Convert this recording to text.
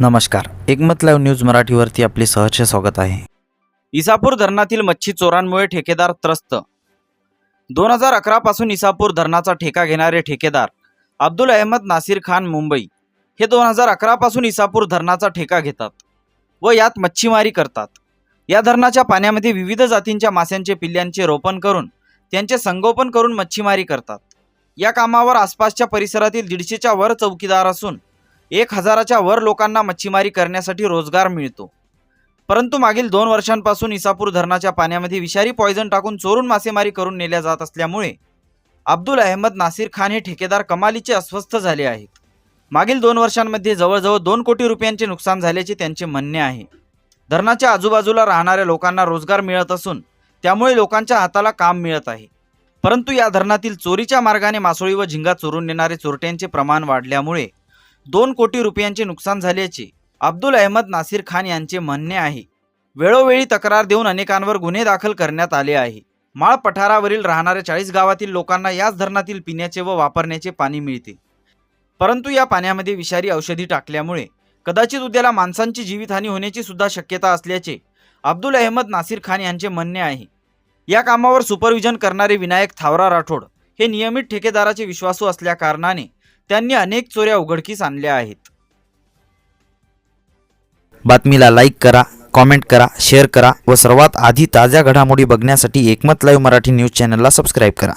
नमस्कार. एकमत live news मराठीवरती आपले सहर्ष स्वागत आहे. इसापूर धरणातील मच्छी चोरांमुळे ठेकेदार त्रस्त. दोन हजार अकरा पासून इसापूर धरणाचा ठेका घेणारे ठेकेदार अब्दुल अहमद नासिर खान मुंबई हे दोन हजार अकरा पासून इसापूर धरणाचा ठेका घेतात व यात मच्छीमारी करतात. या धरणाच्या पाण्यामध्ये विविध जातींच्या माशांचे पिल्ल्यांचे रोपण करून त्यांचे संगोपन करून मच्छीमारी करतात. या कामावर आसपासच्या परिसरातील दीडशेच्या वर चौकीदार असून एक हजाराच्या वर लोकांना मच्छीमारी करण्यासाठी रोजगार मिळतो. परंतु मागील दोन वर्षांपासून इसापूर धरणाच्या पाण्यामध्ये विषारी पॉयझन टाकून चोरून मासेमारी करून नेल्या जात असल्यामुळे अब्दुल अहमद नासिर खान हे ठेकेदार कमालीचे अस्वस्थ झाले आहेत. मागील दोन वर्षांमध्ये जवळजवळ दोन कोटी रुपयांचे नुकसान झाल्याचे त्यांचे म्हणणे आहे. धरणाच्या आजूबाजूला राहणाऱ्या लोकांना रोजगार मिळत असून त्यामुळे लोकांच्या हाताला काम मिळत आहे. परंतु या धरणातील चोरीच्या मार्गाने मासोळी व झिंगा चोरून नेणारे चोरट्यांचे प्रमाण वाढल्यामुळे दोन कोटी रुपयांचे नुकसान झाल्याचे अब्दुल अहमद नासिर खान यांचे म्हणणे आहे. वेळोवेळी तक्रार देऊन अनेकांवर गुन्हे दाखल करण्यात आले आहे. माळ पठारावरील राहणाऱ्या चाळीस गावातील लोकांना याच धरणातील पिण्याचे व वापरण्याचे पाणी मिळते. परंतु या पाण्यामध्ये विषारी औषधी टाकल्यामुळे कदाचित उद्याला माणसांची जीवितहानी होण्याची सुद्धा शक्यता असल्याचे अब्दुल अहमद नासिर खान यांचे म्हणणे आहे. या कामावर सुपरविजन करणारे विनायक थावरा राठोड हे नियमित ठेकेदाराचे विश्वासू असल्याकारणाने त्यांनी अनेक चोऱ्या उघडकीस आणल्या आहेत. बातमीला लाईक करा कॉमेंट करा शेअर करा व सर्वात आधी ताज्या घडामोडी बघण्यासाठी एकमत लाईव्ह मराठी न्यूज चॅनलला सबस्क्राईब करा.